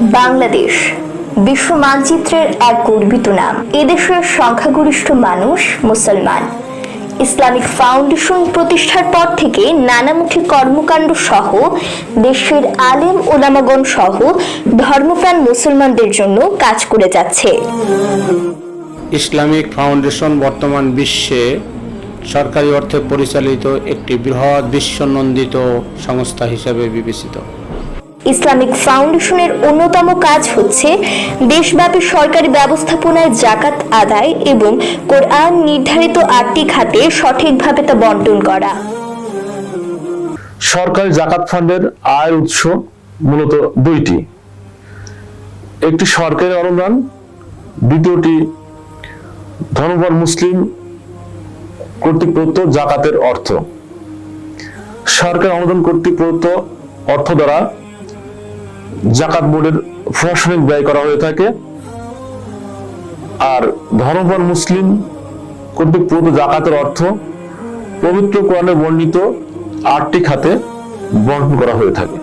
বাংলাদেশ বিশ্ব মানচিত্রের এক গর্বিত নাম। এদেশের সংখ্যাগরিষ্ঠ মানুষ মুসলমান। ইসলামিক ফাউন্ডেশন প্রতিষ্ঠার পর থেকে নানামুখী কর্মকাণ্ড সহ দেশের আলেম ওলামাগণ সহ ধর্মপ্রাণ মুসলমানদের জন্য কাজ করে যাচ্ছে। ইসলামিক ফাউন্ডেশন বর্তমান বিশ্বে সরকারি অর্থে পরিচালিত একটি বৃহৎ বিশ্বনন্দিত সংস্থা হিসেবে বিবেচিত। ইসলামিক ফাউন্ডেশনের অন্যতম কাজ হচ্ছে দেশব্যাপী সরকারি ব্যবস্থাপনায় জাকাত আদায় এবং কোরআন নির্ধারিত আটটি খাতে সঠিকভাবে তা বন্টন করা। সরকারি জাকাত ফান্ডের আয়ের উৎস মূলত দুইটি। একটি সরকারি অনুদান দ্বিতীয়টি ধর্মপাল মুসলিম কর্তৃক প্রদত্ত জাকাতের অর্থ। সরকার অনুদান কর্তৃক প্রদত্ত অর্থ দ্বারা জাকাত বোর্ডের প্রশাসনিক ব্যয় করা হয়ে থাকে। আর ধর্মপাল মুসলিম কর্তৃক প্রদত্ত জাকাতের অর্থ পবিত্র কোরআনে বর্ণিত আটটি খাতে বন্টন করা হয়ে থাকে।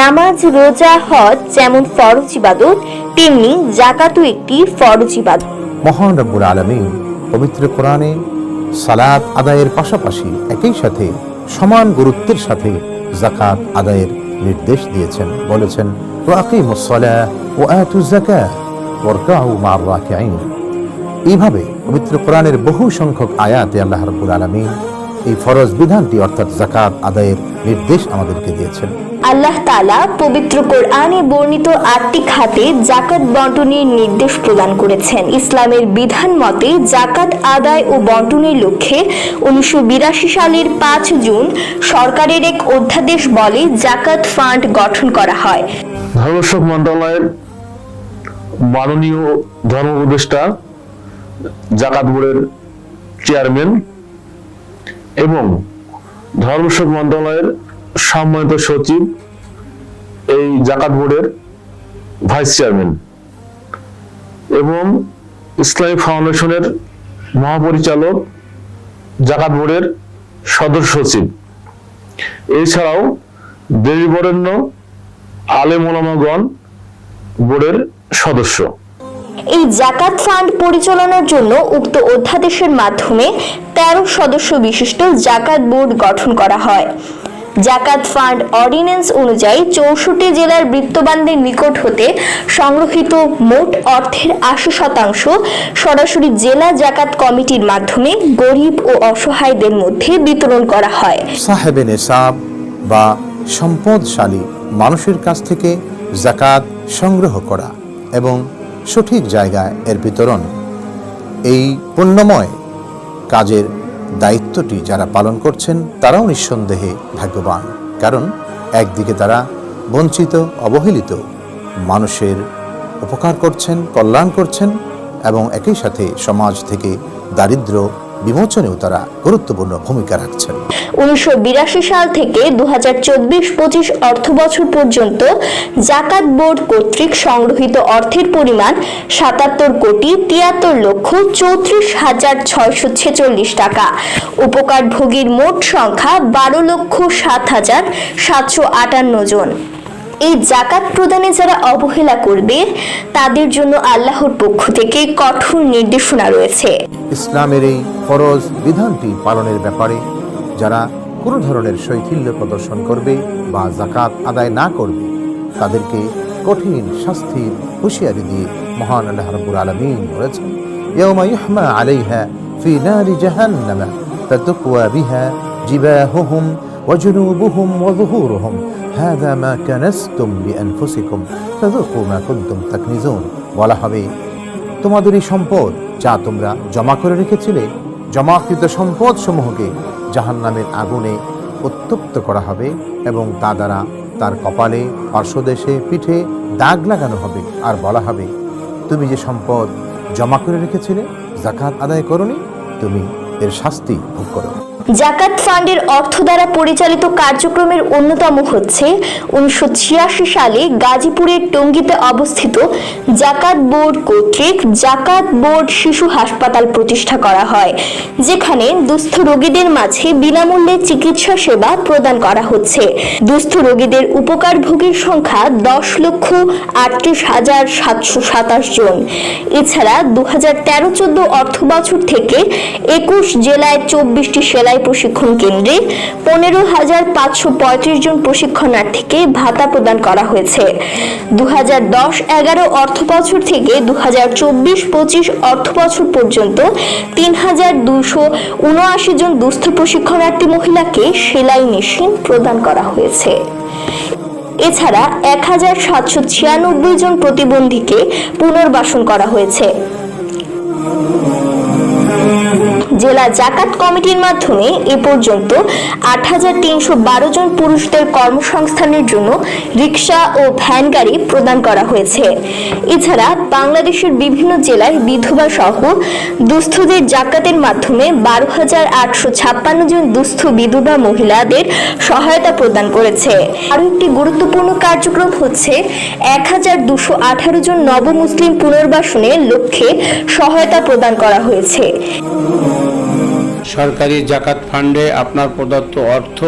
নামাজ রোজা হজ যেমন ফরজ ইবাদত তেমনি জাকাতও একটি ফরজ ইবাদত। মহান রব্বুল আলমিন পবিত্র কোরআনে সালাত আদায়ের পাশাপাশি একই সাথে সমান গুরুত্বের সাথে জাকাত আদায়ের নির্দেশ দিয়েছেন। বলেছেন এইভাবে পবিত্র কোরআনের বহু সংখ্যক আয়াতে আল্লাহ রবুল আলামিন এই ফরজ বিধানটি অর্থাৎ জাকাত আদায়ের নির্দেশ আমাদেরকে দিয়েছেন। আল্লাহ তাআলা পবিত্র কোরআনে বর্ণিত আটটি খাতে জাকাত বন্টনের নির্দেশ প্রদান করেছেন। ইসলামের বিধান মতে জাকাত আদায় ও বন্টনের লক্ষ্যে উনিশশো সালের পাঁচ জুন সরকারের এক অধ্যাদেশ বলে জাকাত ফান্ড গঠন করা হয়। ধর্মশোক মন্ত্রণালয়ের মাননীয় ধর্ম উপদেষ্টা জাকাত বোর্ডের চেয়ারম্যান এবং ধর্মশোক মন্ত্রণালয়ের সম্মানিত সচিব, এই জাকাত বোর্ডের ভাইস চেয়ারম্যান এবং ইসলামী ফাউন্ডেশনের মহাপরিচালক, জাকাত বোর্ডের সদস্য সচিব। এছাড়াও দেবীবরেণ্য আলেম ওলামাগণ বোর্ডের সদস্য। এই জাকাত ফান্ড পরিচালনার জন্য উক্ত অধ্যাদেশের মাধ্যমে তেরো সদস্য বিশিষ্ট জাকাত বোর্ড গঠন করা হয়। জাকাত ফান্ড অর্ডিন্যান্স অনুযায়ী চৌষট্টি জেলার বৃত্তবানদের নিকট হতে সংরক্ষিত মোট অর্থের আশি শতাংশ সরাসরি জেলা জাকাত কমিটির মাধ্যমে গরিব ও অসহায়দের মধ্যে বিতরণ করা হয়। সাহেবে নেশাব বা সম্পদশালী মানুষের কাছ থেকে জাকাত সংগ্রহ করা এবং সঠিক জায়গায় এর বিতরণ। এই পুণ্যময় কাজের দায়িত্বটি যারা পালন করছেন, তারাও নিঃসন্দেহে ভাগ্যবান। কারণ একদিকে তারা বঞ্চিত, অবহেলিত, মানুষের উপকার করছেন, কল্যাণ করছেন এবং একই সাথে সমাজ থেকে দারিদ্র বিমোচনেও তারা গুরুত্বপূর্ণ ভূমিকা রাখছেন। উনিশশো বিরাশি সাল থেকে দু হাজার চব্বিশ পঁচিশ অর্থ বছর পর্যন্ত জাকাত বোর্ড কর্তৃক সংগ্রহিত অর্থের পরিমাণ সাতাত্তর কোটি তিয়াত্তর লক্ষ চৌত্রিশ হাজার ছয়শো ছেচল্লিশ টাকা। উপকারভোগীর মোট সংখ্যা বারো লক্ষ সাত হাজার সাতশো আটান্ন জন। এই জাকাত প্রদানে যারা অবহেলা করবে, তাদের জন্য আল্লাহর পক্ষ থেকে কঠোর নির্দেশনা রয়েছে। ইসলামের এই ফরজ বিধানটি পালনের ব্যাপারে যারা কোনো ধরনের শৈথিল্য প্রদর্শন করবে বা জাকাত আদায় না করবে তাদেরকে কঠিন শাস্তির হুঁশিয়ারি দিয়ে মহান আল্লাহ রাব্বুল আলামিন বলেছেন ইয়াউমা ইউহমা আলাইহা ফি নারি জাহান্নামা ফাতুকওয়া বিহা জিবাহুহুম وجنوبهم وظهورهم هذا ما كنستم لأنفسكم فذوقوا ما كنتم تكنزون বলা হবে তোমাদের এই সম্পদ যা তোমরা জমা করে রেখেছিলে জমাকৃত সম্পদ সমূহকে জাহান নামের আগুনে উত্তপ্ত করা হবে এবং তা দ্বারা তার কপালে, পার্শ্বদেশে পিঠে দাগ লাগানো হবে। আর বলা হবে, তুমি যে সম্পদ জমা করে রেখেছিলে জাকাত আদায় করনি, তুমি এর শাস্তি ভোগ করো। জাকাত ফান্ডের অর্থ দ্বারা পরিচালিত কার্যক্রমের অন্যতম হচ্ছে উনিশশো সালে গাজীপুরের টঙ্গীতে অবস্থিত জাকাত বোর্ড কর্তৃক জাকাত বোর্ড শিশু হাসপাতাল প্রতিষ্ঠা করা হয়, যেখানে দুস্থ রোগীদের মাঝে বিনামূল্যে চিকিৎসা সেবা প্রদান করা হচ্ছে। দুস্থ রোগীদের উপকারভোগীর সংখ্যা দশ লক্ষ আটত্রিশ হাজার সাতশো সাতাশ জন। এছাড়া দু হাজার তেরো চোদ্দ অর্থ বছর থেকে একুশ জেলায় চব্বিশটি সেলাই প্রশিক্ষণ কেন্দ্রে পনেরো হাজার পাঁচশো পঁয়ত্রিশ জন প্রশিক্ষণার্থীকে ভাতা প্রদান করা হয়েছে। দু হাজার দশ এগারো অর্থ বছর থেকে দু হাজার চব্বিশ পঁচিশ অর্থ বছর পর্যন্ত তিন হাজার দুশো উনআশি জন দুস্থ প্রশিক্ষণার্থী মহিলাকে সেলাই মেশিন প্রদান করা হয়েছে। এছাড়া এক হাজার সাতশো ছিয়ানব্বই জন প্রতিবন্ধীকে পুনর্বাসন করা হয়েছে। জেলা জাকাত কমিটির মাধ্যমে এ পর্যন্ত আট হাজার তিনশো বারো জন পুরুষদের কর্মসংস্থানের জন্য রিক্সা ও ভ্যান গাড়ি প্রদান করা হয়েছে। এছাড়া বাংলাদেশের বিভিন্ন জেলায় বিধবা সহ দুস্থদের জাকাতের মাধ্যমে বারো হাজার আটশো ছাপ্পান্ন জন দুস্থ বিধবা মহিলাদের সহায়তা প্রদান করেছে। আরও একটি গুরুত্বপূর্ণ কার্যক্রম হচ্ছে এক হাজার দুশো আঠারো জন নবমুসলিম পুনর্বাসনের লক্ষ্যে সহায়তা প্রদান করা হয়েছে। সরকারি জাকাত ফান্ডে আপনার প্রদত্ত অর্থ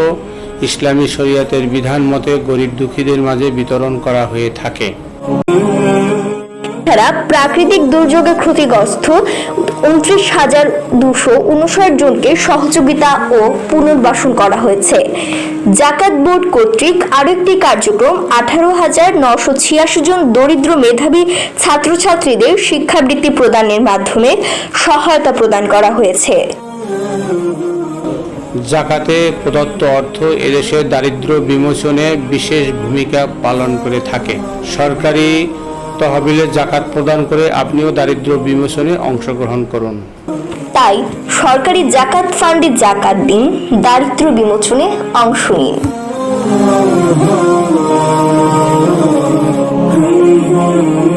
ইসলামী শরীয়তের বিধান মতে গরিব দুঃখীদের মাঝে বিতরণ করা হয়ে থাকে। প্রাকৃতিক দুর্যোগে ক্ষতিগ্রস্ত উনত্রিশ হাজার দুশো উনষাট জনকে সহযোগিতা ও পুনর্বাসন করা হয়েছে। জাকাত বোর্ড কর্তৃক আরও একটি কার্যক্রম, আঠারো হাজার নশো ছিয়াশি জন দরিদ্র মেধাবী ছাত্রছাত্রীদের শিক্ষাবৃত্তি প্রদানের মাধ্যমে সহায়তা প্রদান করা হয়েছে। জাকাতে প্রদত্ত অর্থ এদেশের দারিদ্র বিমোচনে বিশেষ ভূমিকা পালন করে থাকে। সরকারি তহবিলে জাকাত প্রদান করে আপনিও দারিদ্র বিমোচনে অংশগ্রহণ করুন। তাই সরকারি জাকাত ফান্ডে জাকাত দিন দারিদ্র বিমোচনে অংশ নিন। Oh,